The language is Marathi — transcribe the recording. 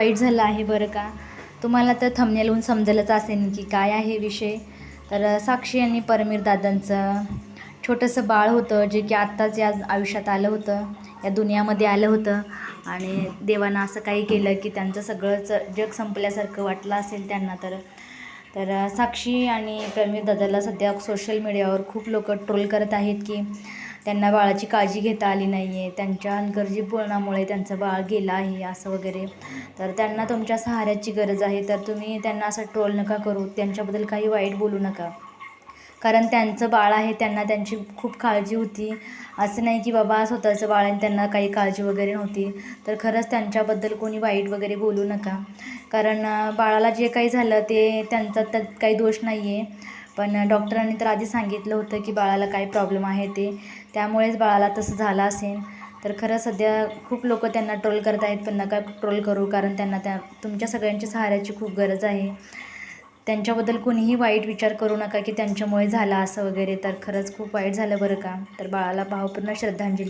वाईट झालं आहे बरं का? तुम्हाला तर थमनेलहून समजलंच असेल की काय आहे विषय. तर साक्षी आणि परमीर दादांचं छोटंसं बाळ होतं जे की आत्ताच या आयुष्यात आलं होतं या दुनियामध्ये आलं होतं. आणि देवानं असं काही केलं की त्यांचं सगळंच जग संपल्यासारखं वाटलं असेल त्यांना तर. तर साक्षी आणि परमीर दादाला सध्या सोशल मीडियावर खूप लोक ट्रोल करत आहेत की त्यांना बाळाची काळजी घेता आली नाही आहे त्यांच्या हलगर्जीपणामुळे त्यांचं बाळ गेलं आहे असं वगैरे. तर त्यांना तुमच्या सहाऱ्याची गरज आहे तर तुम्ही त्यांना असं ट्रोल नका करू. त्यांच्याबद्दल काही वाईट बोलू नका. कारण त्यांचं बाळ आहे त्यांना त्यांची खूप काळजी होती. असं नाही की बाबा स्वतःचं बाळ आणि त्यांना काही काळजी वगैरे नव्हती. तर खरंच त्यांच्याबद्दल कोणी वाईट वगैरे बोलू नका. कारण बाळाला जे काही झालं ते त्यांचा त्यात काही दोष नाही आहे पण डॉक्टरांनी तर आधी सांगितलं होतं की बाळाला काय प्रॉब्लेम आहे ते. त्यामुळेच बाळाला तसं झालं असेल. तर खरं सध्या खूप लोक त्यांना ट्रोल करत आहेत पण नका ट्रोल करू कारण त्यांना त्या तुमच्या सगळ्यांच्या सहाऱ्याची खूप गरज आहे. त्यांच्याबद्दल कोणीही वाईट विचार करू नका की त्यांच्यामुळे झालं असं वगैरे. तर खरंच खूप वाईट झालं बरं का. तर बाळाला भावपूर्ण श्रद्धांजली.